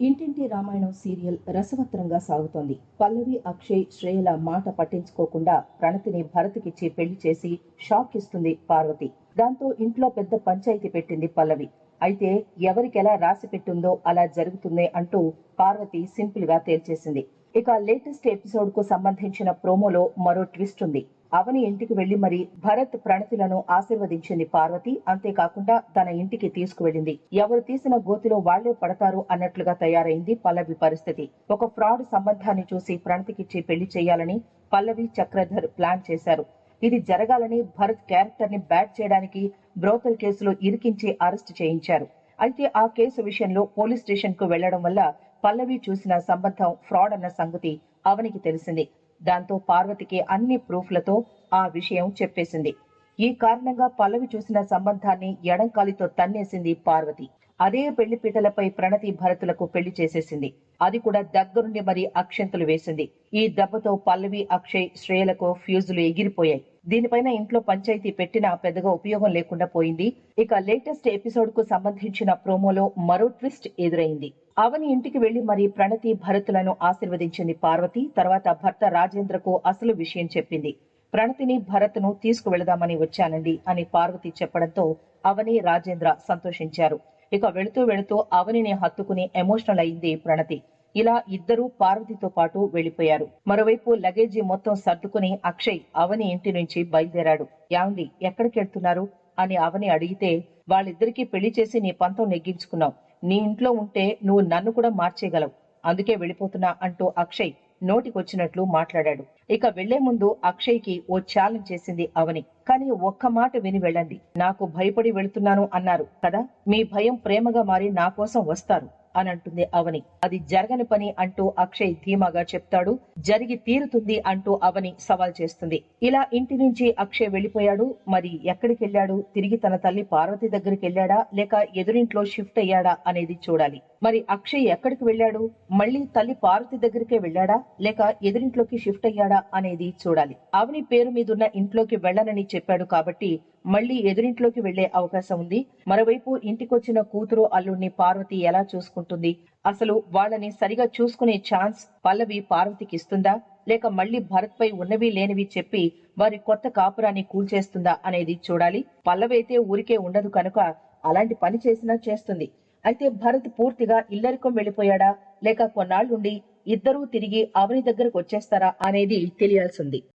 ఇంటింటి రామాయణం సీరియల్ రసవత్తరంగా సాగుతోంది. పల్లవి అక్షయ్ శ్రేయల మాట పట్టించుకోకుండా ప్రణతిని భరత్కిచ్చి పెళ్ళి చేసి షాక్ ఇస్తుంది పార్వతి. దాంతో ఇంట్లో పెద్ద పంచాయతీ పెట్టింది పల్లవి. అయితే ఎవరికెలా రాసి పెట్టిందో అలా జరుగుతుంది అంటూ పార్వతి సింపుల్గా తేల్చేసింది. ఇక లేటెస్ట్ ఎపిసోడ్కు సంబంధించిన ప్రోమోలో మరో ట్విస్ట్ ఉంది. అవని ఇంటికి వెళ్ళి మరి భరత్ ప్రణతిలను ఆశీర్వదించింది పార్వతి. అంతేకాకుండా తన ఇంటికి తీసుకువెళ్ళింది. ఎవరు తీసిన గోతిలో వాళ్ళే పడతారు అన్నట్లుగా తయారైంది పల్లవి పరిస్థితి. ఒక ఫ్రాడ్ సంబంధాన్ని చూసి ప్రణతికిచ్చి పెళ్ళి చేయాలని పల్లవి చక్రధర్ ప్లాన్ చేశారు. ఇది జరగాలని భరత్ క్యారెక్టర్ని బ్యాట్ చేయడానికి బ్రోతల్ కేసులో ఇరికించి అరెస్ట్ చేయించారు. అయితే ఆ కేసు విషయంలో పోలీస్ స్టేషన్కు వెళ్ళడం వల్ల పల్లవి చూసిన సంబంధం ఫ్రాడ్ అన్న సంగతి అవనికి తెలిసింది. దాంతో పార్వతికి అన్ని ప్రూఫ్లతో ఆ విషయం చెప్పేసింది. ఈ కారణంగా పల్లవి చూసిన సంబంధాన్ని ఎడంకాలితో తన్నేసింది పార్వతి. అదే పెళ్ళి పీటలపై ప్రణతి భరతులకు పెళ్ళి చేసేసింది. అది కూడా దగ్గరుండి మరి అక్షంతలు వేసింది. ఈ దెబ్బతో పల్లవి అక్షయ్ శ్రేయలకు ఫ్యూజులు ఎగిరిపోయాయి. దీనిపైన ఇంట్లో పంచాయతీ పెట్టినా పెద్దగా ఉపయోగం లేకుండా పోయింది. ఇక లేటెస్ట్ ఎపిసోడ్కు సంబంధించిన ప్రోమోలో మరో ట్విస్ట్ ఎదురైంది. అవని ఇంటికి వెళ్ళి మరి ప్రణతి భరతులను ఆశీర్వదించింది పార్వతి తర్వాత భర్త రాజేంద్రకు అసలు విషయం చెప్పింది. ప్రణతిని భరత్ను తీసుకువెళదామని వచ్చానండి అని పార్వతి చెప్పడంతో అవని రాజేంద్ర సంతోషించారు. ఇక వెళుతూ వెళుతూ అవనిని హత్తుకుని ఎమోషనల్ అయింది ప్రణతి. ఇలా ఇద్దరూ పార్వతితో పాటు వెళ్ళిపోయారు మరోవైపు లగేజీ మొత్తం సర్దుకుని అక్షయ్ అవని ఇంటి నుంచి బయలుదేరాడు. యాండి ఎక్కడికి వెళ్తున్నారు? అని అవని అడిగితే వాళ్ళిద్దరికీ పెళ్ళి చేసి నీ పంతం నెగ్గించుకున్నావు. నీ ఇంట్లో ఉంటే నువ్వు నన్ను కూడా మార్చేయగలవు. అందుకే వెళ్ళిపోతున్నా అంటూ అక్షయ్ నోటికొచ్చినట్లు మాట్లాడాడు. ఇక వెళ్ళే ముందు అక్షయ్కి ఓ ఛాలెంజ్ చేసింది అవని. కానీ ఒక్క మాట విని వెళ్ళండి. నాకు భయపడి వెళుతున్నాను అన్నారు కదా. మీ భయం ప్రేమగా మారి నా కోసం వస్తారు. అని అంటుంది అవని. అది జరగని పని అంటూ అక్షయ్ ధీమాగా చెప్తాడు. జరిగి తీరుతుంది అంటూ అవని సవాల్ చేస్తుంది. ఇలా ఇంటి నుంచి అక్షయ్ వెళ్ళిపోయాడు మరి ఎక్కడికి వెళ్ళాడు తిరిగి తన తల్లి పార్వతి దగ్గరికి వెళ్ళాడా? లేక ఎదురింట్లో షిఫ్ట్ అయ్యాడా అనేది చూడాలి. మరి అక్షయ్ ఎక్కడికి వెళ్ళాడు? మళ్ళీ తల్లి పార్వతి దగ్గరికే వెళ్ళాడా? లేక ఎదురింట్లోకి షిఫ్ట్ అయ్యాడా అనేది చూడాలి. అవని పేరు మీదున్న ఇంట్లోకి వెళ్ళనని చెప్పాడు కాబట్టి మళ్ళీ ఎదురింట్లోకి వెళ్ళే అవకాశం ఉంది. మరోవైపు ఇంటికొచ్చిన కూతురు అల్లుడిని పార్వతి ఎలా చూసుకుంటుంది? అసలు వాళ్ళని సరిగా చూసుకునే ఛాన్స్ పల్లవి పార్వతికి ఇస్తుందా? లేక మళ్ళీ భరత్ పై ఉన్నవి లేనివి చెప్పి వారి కొత్త కాపురాన్ని కూల్చేస్తుందా అనేది చూడాలి. పల్లవి అయితే ఊరికే ఉండదు కనుక అలాంటి పని చేసినా చేస్తుంది. అయితే భరత్ పూర్తిగా ఇల్లరికం వెళ్ళిపోయాడా లేక కొన్నాళ్ళుండి ఇద్దరూ తిరిగి అవని దగ్గరకు వచ్చేస్తారా అనేది తెలియాల్సింది